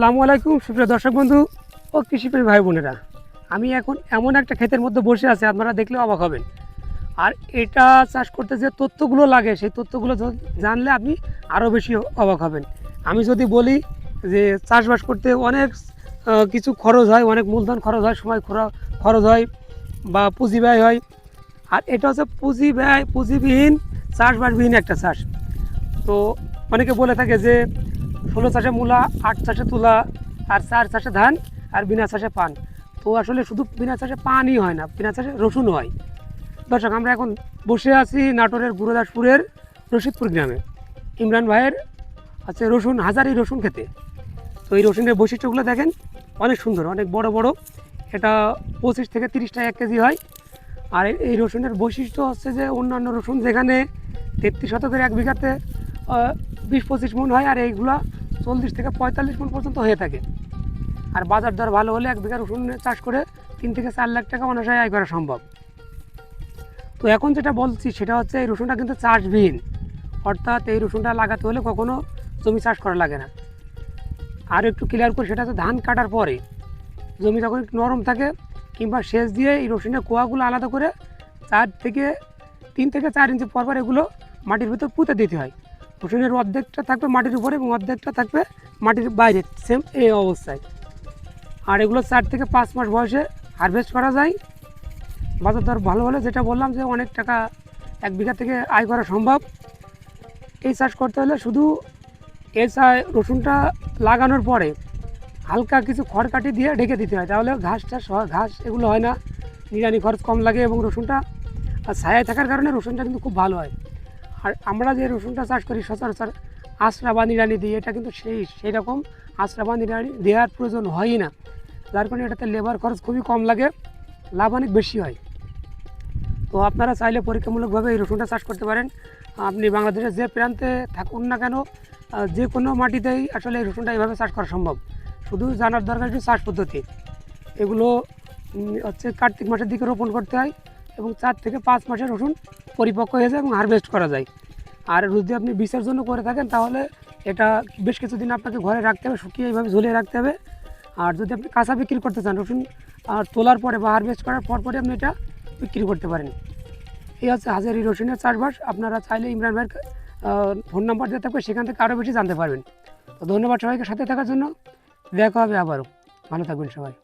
আসসালামু আলাইকুম, সুপ্রিয় দর্শক বন্ধু ও কৃষিপ্রেমী ভাই বোনেরা। আমি এখন এমন একটা ক্ষেতের মধ্যে বসে আছি, আপনারা দেখলে অবাক হবেন। আর এটা চাষ করতে যে তথ্যগুলো লাগে, সেই তথ্যগুলো জানলে আপনি আরও বেশি অবাক হবেন। আমি যদি বলি যে চাষবাস করতে অনেক কিছু খরচ হয়, অনেক মূলধন খরচ হয়, সময় খরা- খরচ হয় বা পুঁজি ব্যয় হয়। আর এটা হচ্ছে পুঁজি ব্যয়, পুঁজিবিহীন, চাষবাসবিহীন একটা চাষ। তো অনেকে বলে থাকে যে ষোলো চাষে মূলা, আট চাষে তুলা, আর চার চাষে ধান, আর বিনা চাষে পান। তো আসলে শুধু বিনা চাষে পানই হয় না, বিনা চাষে রসুন হয়। দর্শক, আমরা এখন বসে আছি নাটোরের গুরুদাসপুরের রশিদপুর গ্রামে। ইমরান ভাইয়ের আছে রসুন, হাজারি রসুন খেতে। তো এই রসুনের বৈশিষ্ট্যগুলো দেখেন, অনেক সুন্দর, অনেক বড় বড়। এটা পঁচিশ থেকে তিরিশ টাকা এক কেজি হয়। আর এই- রসুনের বৈশিষ্ট্য হচ্ছে যে অন্যান্য রসুন যেখানে তেত্রিশ শতকের এক বিঘাতে বিশ পঁচিশ মন হয় আর এইগুলো চল্লিশ থেকে পঁয়তাল্লিশ মন পর্যন্ত হয়ে থাকে। আর বাজার দর ভালো হলে এক বিঘা রসুন চাষ করে তিন থেকে চার লাখ টাকা অনায়াসে আয় করা সম্ভব। তো এখন যেটা বলছি সেটা হচ্ছে এই রসুনটা কিন্তু চাষবিহীন। অর্থাৎ এই রসুনটা লাগাতে হলে কখনো জমি চাষ করা লাগে না। আর একটু ক্লিয়ার করে সেটা হচ্ছে ধান কাটার পরে জমি যখন একটু নরম থাকে কিংবা সেচ দিয়ে এই রসুনের কোয়াগুলো আলাদা করে চার থেকে তিন থেকে চার ইঞ্চি পর পর এগুলো মাটির ভিতর পুঁতে দিতে হয়। রসুনের অর্ধেকটা থাকবে মাটির উপরে এবং অর্ধেকটা থাকবে মাটির বাইরে সেম এই অবস্থায়। আর এগুলো চার থেকে পাঁচ মাস বয়সে হারভেস্ট করা যায়। বাজার দর ভালো হলে যেটা বললাম যে অনেক টাকা এক বিঘা থেকে আয় করা সম্ভব। এই চাষ করতে হলে শুধু এই রসুনটা লাগানোর পরে হালকা কিছু খড় কাটি দিয়ে ঢেকে দিতে হয়। তাহলে ঘাস টাস ঘাস এগুলো হয় না। নিরানি খরচ কম লাগে এবং রসুনটা আর ছায়ায় থাকার কারণে রসুনটা কিন্তু খুব ভালো হয়। আর আমরা যে রসুনটা চাষ করি সচরাচর আশ্রা বা নিড়ানি দিই এটা কিন্তু সেই সেই রকম আশ্রা বা নিড়ানি দেওয়ার প্রয়োজন হয়ই না। যার কারণে এটাতে লেবার খরচ খুবই কম লাগে, লাভ অনেক বেশি হয়। তো আপনারা চাইলে পরীক্ষামূলকভাবে এই রসুনটা চাষ করতে পারেন। আপনি বাংলাদেশের যে প্রান্তে থাকুন না কেন যে কোনো মাটিতেই আসলে এই রসুনটা এইভাবে চাষ করা সম্ভব। শুধু জানার দরকার একটু চাষ পদ্ধতি। এগুলো হচ্ছে কার্তিক মাসের দিকে রোপণ করতে হয়। এবং চার থেকে পাঁচ মাসে রসুন পরিপক্ক হয়ে যায় এবং হারভেস্ট করা যায়। আর যদি আপনি বিষের জন্য করে থাকেন, তাহলে এটা বেশ কিছুদিন আপনাকে ঘরে রাখতে হবে, শুকিয়ে এইভাবে ঝুলিয়ে রাখতে হবে। আর যদি আপনি কাঁচা বিক্রি করতে চান, রসুন, আর তোলার পরে বা হারভেস্ট করার পর পরে আপনি এটা বিক্রি করতে পারেন। এই হচ্ছে হাজারি রসুনের চাষবাস। আপনারা চাইলে ইমরান ভাইয়ের ফোন নাম্বার দিয়ে থাকবে, সেখান থেকে আরও বেশি জানতে পারবেন। তো ধন্যবাদ সবাইকে সাথে থাকার জন্য। দেখা হবে আবারও। ভালো থাকবেন সবাই।